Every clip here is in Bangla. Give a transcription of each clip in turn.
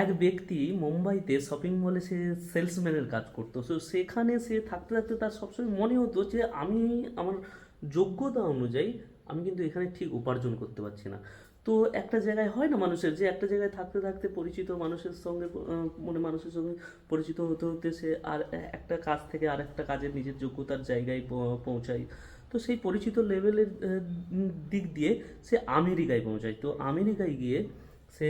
এক ব্যক্তি মুম্বাইতে শপিং মলে সে সেলসম্যানের কাজ করতো। তো সেখানে সে থাকতে থাকতে তার সবসময় মনে হতো যে, আমি আমার যোগ্যতা অনুযায়ী আমি কিন্তু এখানে ঠিক উপার্জন করতে পারছি না। তো একটা জায়গায় হয় না মানুষের যে, একটা জায়গায় থাকতে থাকতে পরিচিত মানুষের সঙ্গে মানে মানুষের সঙ্গে পরিচিত হতে হতে সে আর একটা কাজ থেকে আর একটা কাজের নিজের যোগ্যতার জায়গায় পৌঁছায়। তো সেই পরিচিত লেভেলের দিক দিয়ে সে আমেরিকায় পৌঁছায়। তো আমেরিকায় গিয়ে সে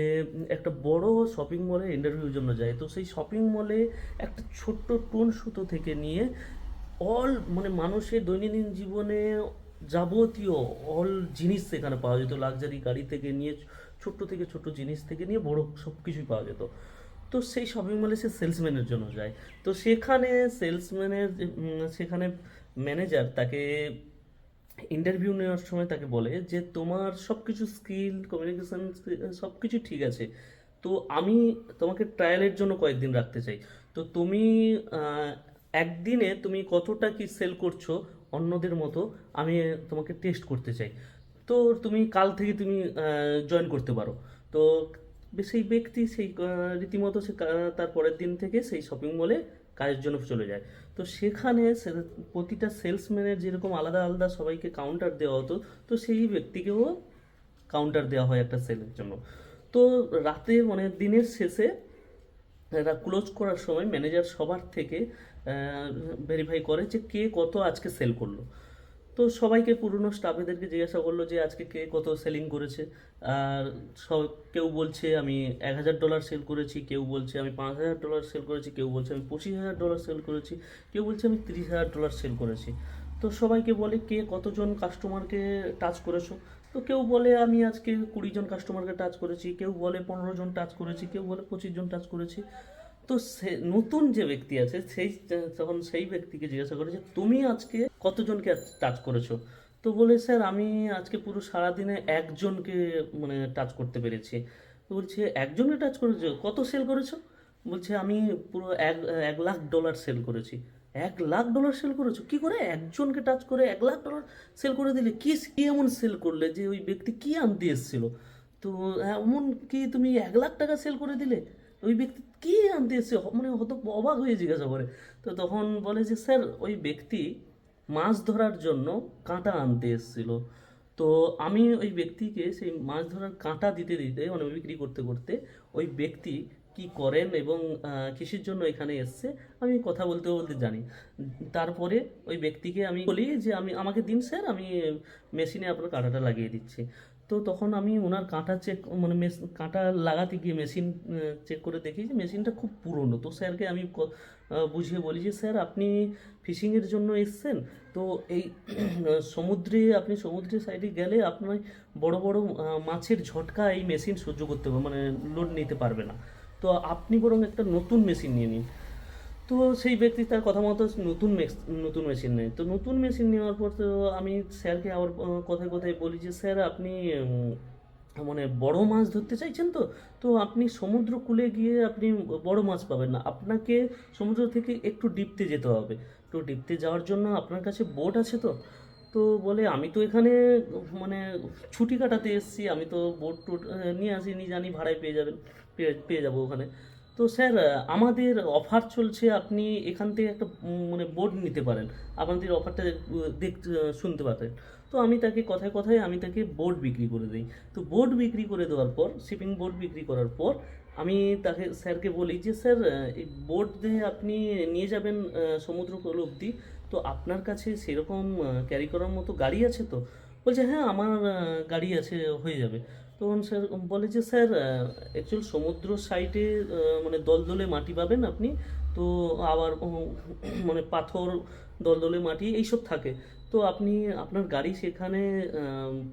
একটা বড় শপিং মলে ইন্টারভিউর জন্য যায়। তো সেই শপিং মলে একটা ছোট্ট টোন সুতো থেকে নিয়ে অল মানে মানুষের দৈনন্দিন জীবনে যাবতীয় অল জিনিস সেখানে পাওয়া যেত। লাক্সারি গাড়ি থেকে নিয়ে ছোট্ট থেকে ছোট জিনিস থেকে নিয়ে বড় সব কিছুই পাওয়া যেত। তো সেই শপিং মলে সে সেলসম্যানের জন্য যায়। তো সেখানে সেলসম্যানের সেখানে ম্যানেজার তাকে ইন্টারভিউ নেওয়ার সময় তাকে বলে যে, তোমার সব কিছু স্কিল কমিউনিকেশন সব কিছু ঠিক আছে। তো আমি তোমাকে ট্রায়ালের জন্য কয়েকদিন রাখতে চাই। তো তুমি একদিনে তুমি কতটা কি সেল করছ অন্যদের মতো, আমি তোমাকে টেস্ট করতে চাই। তো তুমি কাল থেকে তুমি জয়েন করতে পারো। তো সেই ব্যক্তি, সেই রীতিমতো সে তার পরের দিন থেকে সেই শপিং মলে কাজের জন্য চলে যায়। তো সেখানে প্রতিটা সেলসম্যানের যেরকম আলাদা আলাদা সবাইকে কাউন্টার দেওয়া হতো, তো সেই ব্যক্তিকেও কাউন্টার দেওয়া হয় একটা সেলের জন্য। তো রাতে মানে দিনের শেষে এরা ক্লোজ করার সময় ম্যানেজার সবার থেকে ভেরিফাই করে যে কে কত আজকে সেল করল। তো সবাইকে পুরনো স্টাফেদেরকে জিজ্ঞাসা করল যে আজকে কে কত সেলিং করেছে। আর সব কেউ বলছে, আমি এক হাজার ডলার সেল করেছি। কেউ বলছে, আমি পাঁচ হাজার ডলার সেল করেছি। কেউ বলছে, আমি পঁচিশ হাজার ডলার সেল করেছি। কেউ বলছে, আমি তিরিশ হাজার ডলার সেল করেছি। তো সবাইকে বলে, কে কতজন কাস্টমারকে টাচ করেছ? তো কেউ বলে, আমি আজকে কুড়ি জন কাস্টমারকে টাচ করেছি। কেউ বলে, পনেরো জন টাচ করেছি। কেউ বলে, পঁচিশ জন টাচ করেছি। তো সে নতুন যে ব্যক্তি আছে, সেই তখন সেই ব্যক্তিকে জিজ্ঞাসা করে যে তুমি আজকে কতজনকে টাচ করেছ? তো বলে, স্যার, আমি আজকে পুরো সারাদিনে একজনকে মানে টাচ করতে পেরেছি। তো বলছে, একজনকে টাচ করেছ? কত সেল করেছ? বলছে, আমি পুরো এক এক লাখ ডলার সেল করেছি। এক লাখ ডলার সেল করেছ? কি করে? একজনকে টাচ করে এক লাখ ডলার সেল করে দিলে? কি কি এমন সেল করলে যে ওই ব্যক্তি কি আনতে এসেছিল? তো, এমন কি তুমি এক লাখ টাকা সেল করে দিলে? ওই ব্যক্তি কি আনতে এসছে? মানে হয়তো অবাক হয়ে জিজ্ঞাসা করে। তো তখন বলে যে, স্যার, ওই ব্যক্তি মাছ ধরার জন্য কাঁটা আনতে এসেছিল। তো আমি ওই ব্যক্তিকে সেই মাছ ধরার কাঁটা দিতে দিতে মানে বিক্রি করতে করতে ওই ব্যক্তি কি করেন এবং কিসের জন্য এখানে এসছে, আমি কথা বলতে বলতে জানি। তারপরে ওই ব্যক্তিকে আমি বলি যে, আমি, আমাকে দিন, স্যার, আমি মেশিনে আপনার কাঁটাটা লাগিয়ে দিচ্ছি। তো তখন আমি ওনার কাঁটা চেক মানে মেশ কাঁটা লাগাতে গিয়ে মেশিন চেক করে দেখি যে মেশিনটা খুব পুরনো। তো স্যারকে আমি বুঝিয়ে বলি যে, স্যার, আপনি ফিশিংয়ের জন্য এসছেন। তো এই সমুদ্রে, আপনি সমুদ্রের সাইডে গেলে আপনার বড় বড় মাছের ঝটকা এই মেশিন সহ্য করতে মানে লোড নিতে পারবে না। তো আপনি বরং একটা নতুন মেশিন নিয়ে নিন। তো সেই ব্যক্তি তার কথা মতো নতুন নতুন মেশিন নেয়। তো নতুন মেশিন নেওয়ার পর তো আমি স্যারকে আবার কথায় কথায় বলি যে, স্যার, আপনি মানে বড় মাছ ধরতে চাইছেন তো? তো আপনি সমুদ্র কূলে গিয়ে আপনি বড় মাছ পাবেন না। আপনাকে সমুদ্র থেকে একটু ডিপতে যেতে হবে। তো ডিপতে যাওয়ার জন্য আপনার কাছে বোট আছে তো? তো বলে, আমি তো এখানে মানে ছুটি কাটাতে এসেছি। আমি তো বোট টোট নিয়ে আসিনি। জানি ভাড়ায় পেয়ে যাবেন, পেয়ে পেয়ে যাব ওখানে। তো স্যার আমাদের অফার চলছে আপনি এখান থেকে একটা মানে বোর্ড নিতে পারেন। আপনাদের অফারটা দেখ শুনতে পারেন তো আমি তাকে কথায় কথায় আমি তাকে বোর্ড বিক্রি করে দিই। তো বোর্ড বিক্রি করে দেওয়ার পর শিপিং বোর্ড বিক্রি করার পর আমি তাকে স্যারকে বলি যে স্যার এই বোর্ড দিয়ে আপনি নিয়ে যাবেন আহ, সমুদ্র কোল অবধি। তো আপনার কাছে সেরকম ক্যারি করার মতো গাড়ি আছে তো? বলছে হ্যাঁ আমার গাড়ি আছে হয়ে যাবে। তখন স্যার বলে যে, স্যার অ্যাকচুয়াল সমুদ্র সাইডে মানে দলদলে মাটি পাবেন আপনি। তো আবার মানে পাথর, দলদলে মাটি, এইসব থাকে। তো আপনি আপনার গাড়ি সেখানে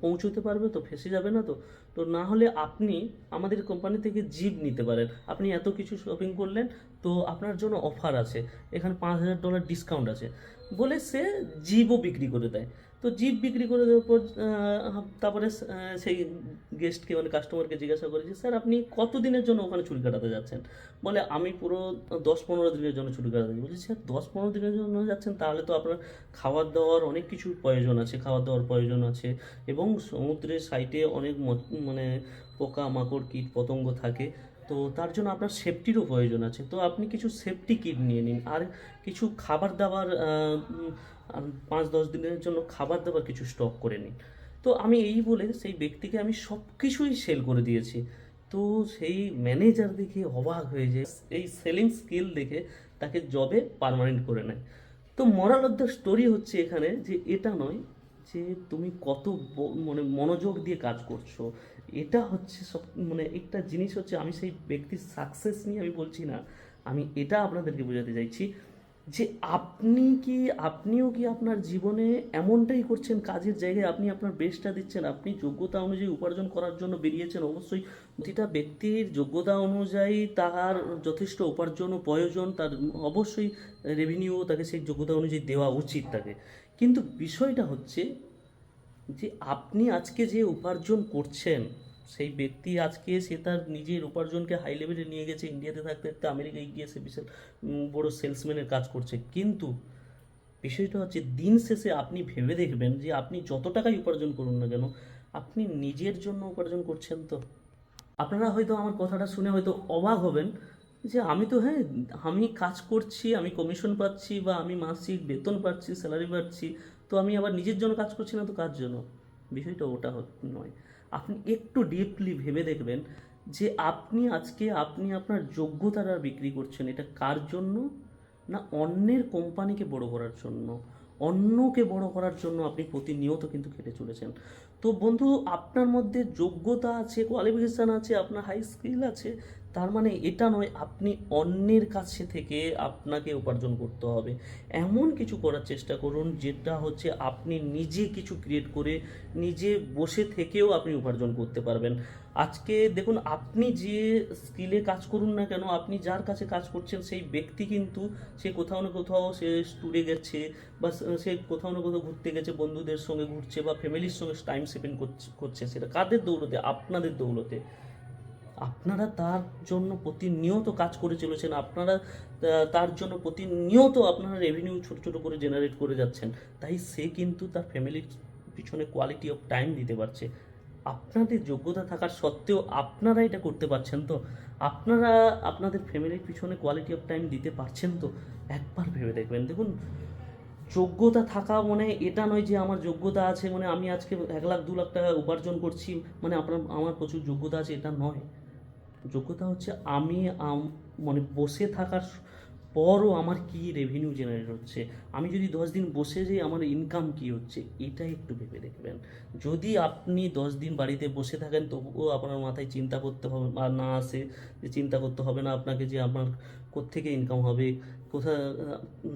পৌঁছতে পারবে তো, ফেসে যাবে না তো? তো না হলে আপনি আমাদের কোম্পানি থেকে জিপ নিতে পারেন। আপনি এত কিছু শপিং করলেন, তো আপনার জন্য অফার আছে। এখানে পাঁচ হাজার ডলার ডিসকাউন্ট আছে। বলে সে জিপও বিক্রি করে দেয়। তো জিপ বিক্রি করে দেওয়ার পর তারপরে সেই গেস্টকে মানে কাস্টমারকে জিজ্ঞাসা করেছি স্যার, আপনি কত দিনের জন্য ওখানে ছুটি কাটাতে যাচ্ছেন? বলে, আমি পুরো দশ পনেরো দিনের জন্য ছুটি কাটাতে বলছি, স্যার দশ পনেরো দিনের জন্য যাচ্ছেন? তাহলে তো আপনার খাবার দাওয়ার অনেক কিছু প্রয়োজন আছে খাবার দাওয়ার প্রয়োজন আছে এবং সমুদ্রের সাইডে অনেক মানে পোকা মাকড় কীট পতঙ্গ থাকে। তো তার জন্য আপনার সেফটিরও প্রয়োজন আছে। তো আপনি কিছু সেফটি কিট নিয়ে নিন। আর কিছু খাবার দাবার পাঁচ দশ দিনের জন্য খাবার দাবার কিছু স্টক করে নিন। তো আমি এই বলে সেই ব্যক্তিকে আমি সব কিছুই সেল করে দিয়েছি। তো সেই ম্যানেজার দেখে অবাক হয়ে যায় এই সেলিং স্কিল দেখে তাকে জবে পার্মানেন্ট করে নেয়। তো মরাল অফ দ্য স্টোরি হচ্ছে এখানে যে এটা নয় যে তুমি কত মানে মনোযোগ দিয়ে কাজ করছ। এটা হচ্ছে সব মানে একটা জিনিস হচ্ছে আমি সেই ব্যক্তির সাকসেস নিয়ে আমি বলছি না, আমি এটা আপনাদেরকে বোঝাতে চাইছি যে আপনি কি, আপনিও কি আপনার জীবনে এমনটাই করছেন, কাজের জায়গায় আপনি আপনার বেস্টটা দিচ্ছেন, আপনি যোগ্যতা অনুযায়ী উপার্জন করার জন্য বেরিয়েছেন, অবশ্যই প্রতিটা ব্যক্তির যোগ্যতা অনুযায়ী তার যথেষ্ট উপার্জন ও প্রয়োজন, তার অবশ্যই রেভিনিউ তাকে সেই যোগ্যতা অনুযায়ী দেওয়া উচিত তাকে। কিন্তু বিষয়টা হচ্ছে যে আপনি আজকে যে উপার্জন করছেন, সেই ব্যক্তি আজকে সে তার নিজের উপার্জনকে হাই লেভেলে নিয়ে গেছে ইন্ডিয়াতে থাকতে থাকতে আমেরিকায় গিয়ে সে বিশাল বড় সেলসম্যানের কাজ করছে। কিন্তু বিষয়টা হচ্ছে দিন শেষে আপনি ভেবে দেখবেন যে আপনি যত টাকাই উপার্জন করুন না কেন, আপনি নিজের জন্য উপার্জন করছেন তো। আপনারা হয়তো আমার কথাটা শুনে হয়তো অবাক হবেন যে আমি তো হ্যাঁ আমি কাজ করছি, আমি কমিশন পাচ্ছি বা আমি মাসিক বেতন পাচ্ছি স্যালারি পাচ্ছি, তো আমি আবার নিজের জন্য কাজ করছি না, তো কার জন্য? বিষয়টা ওটা নয়। আপনি একটু ডিপলি ভেবে দেখবেন যে আপনি আজকে, আপনি আপনার যোগ্যতাটা বিক্রি করছেন, এটা কার জন্য? না অন্যের কোম্পানিকে বড় করার জন্য? অন্যকে বড় করার জন্য আপনি প্রতিনিয়ত কিন্তু খেটে চলেছেন। তো বন্ধু, আপনার মধ্যে যোগ্যতা আছে কোয়ালিফিকেশান আছে, আপনার হাই স্কিল আছে তার মানে এটা নয়, আপনি অন্যের কাছে থেকে আপনাকে উপার্জন করতে হবে। এমন কিছু করার চেষ্টা করুন যেটা হচ্ছে আপনি নিজে কিছু ক্রিয়েট করে নিজে বসে থেকেও আপনি উপার্জন করতে পারবেন। আজকে দেখুন, আপনি যে স্কিলে কাজ করুন না কেন, আপনি যার কাছে কাজ করছেন সেই ব্যক্তি কিন্তু সে কোথাও না কোথাও সে ট্যুরে গেছে বা সে কোথাও না কোথাও ঘুরতে গেছে, বন্ধুদের সঙ্গে ঘুরছে বা ফ্যামিলির সঙ্গে টাইম স্পেন্ড করছে সেটা কাদের দৌলতে? আপনাদের দৌলতে। আপনারা তার জন্য প্রতিনিয়ত কাজ করে চলেছেন, আপনারা তার জন্য প্রতিনিয়ত আপনারা রেভিনিউ ছোট ছোট করে জেনারেট করে যাচ্ছেন, তাই সে কিন্তু তার ফ্যামিলির পিছনে কোয়ালিটি অফ টাইম দিতে পারছে। আপনাদের যোগ্যতা থাকার সত্ত্বেও আপনারা এটা করতে পারছেন তো? আপনারা আপনাদের ফ্যামিলির পিছনে কোয়ালিটি অফ টাইম দিতে পারছেন তো? একবার ভেবে দেখবেন। দেখুন, যোগ্যতা থাকা মানে এটা নয় যে আমার যোগ্যতা আছে মানে আমি আজকে এক লাখ, দু লাখ টাকা উপার্জন করছি মানে আপনার, আমার প্রচুর যোগ্যতা আছে, এটা নয়। যোগ্যতা হচ্ছে আমি মানে বসে থাকার পরও আমার কি রেভিনিউ জেনারেট হচ্ছে? আমি যদি দশ দিন বসে যাই, আমার ইনকাম কি হচ্ছে? এটা একটু ভেবে দেখবেন। যদি আপনি দশ দিন বাড়িতে বসে থাকেন, তবুও আপনার মাথায় চিন্তা করতে হবে বা না আসে যে চিন্তা করতে হবে না আপনাকে যে আপনার কোত্থেকে ইনকাম হবে কোথা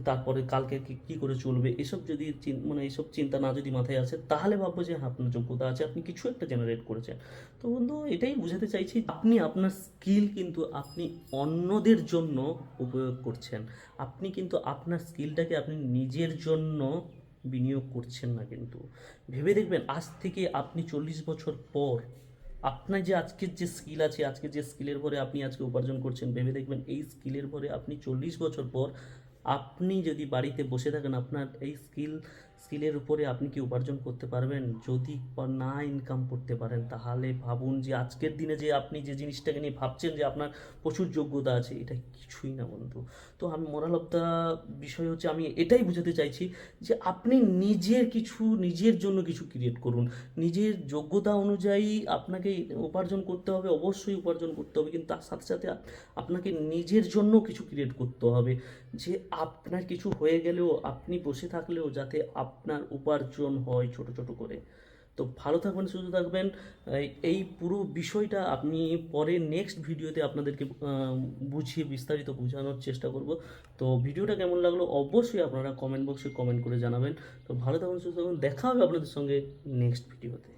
তারপরে কালকে কি করে চলবে এসব যদি মানে এইসব চিন্তা না যদি মাথায় আসে তাহলে ভাববো যে হ্যাঁ, আপনার যোগ্যতা আছে আপনি কিছু একটা জেনারেট করেছেন। তো বন্ধু এটাই বোঝাতে চাইছি আপনি আপনার স্কিল কিন্তু আপনি অন্যদের জন্য উপয়োগ করছেন। আপনি কিন্তু আপনার স্কিলটাকে আপনি নিজের জন্য বিনিয়োগ করছেন না কিন্তু। ভেবে দেখবেন আজ থেকে আপনি চল্লিশ বছর পর আপনার যে আজকের যে স্কিল আছে আজকে যে স্কিলের ভরে আপনি আজকে উপার্জন করছেন, ভেবে দেখবেন এই স্কিলের ভরে আপনি চল্লিশ বছর পর আপনি যদি বাড়িতে বসে থাকেন, আপনার এই স্কিল স্কিলের উপরে আপনি কি উপার্জন করতে পারবেন? যদি না ইনকাম করতে পারেন, তাহলে ভাবুন যে আজকের দিনে যে আপনি যে জিনিসটাকে নিয়ে ভাবছেন যে আপনার প্রচুর যোগ্যতা আছে, এটা কিছুই না বন্ধু। তো আমি মোরাল অফ দ্য বিষয় হচ্ছে, আমি এটাই বুঝাতে চাইছি যে আপনি নিজের কিছু, নিজের জন্য কিছু ক্রিয়েট করুন। নিজের যোগ্যতা অনুযায়ী আপনাকে উপার্জন করতে হবে, অবশ্যই উপার্জন করতে হবে, কিন্তু তার সাথে সাথে আপনাকে নিজের জন্য কিছু ক্রিয়েট করতে হবে। যে আপনার কিছু হয়ে গেলেও, আপনি বসে থাকলেও যাতে আপনার উপার্জন হয় ছোট ছোট করে। তো ভালো থাকবেন, সুস্থ থাকবেন। এই- পুরো বিষয়টা আপনি পরে নেক্সট ভিডিওতে আপনাদেরকে বুঝিয়ে বিস্তারিত বোঝানোর চেষ্টা করব। তো ভিডিওটা কেমন লাগল অবশ্যই আপনারা কমেন্ট বক্সে কমেন্ট করে জানাবেন। তো ভালো থাকবেন সুস্থ থাকবেন দেখা হবে আপনাদের সঙ্গে নেক্সট ভিডিওতে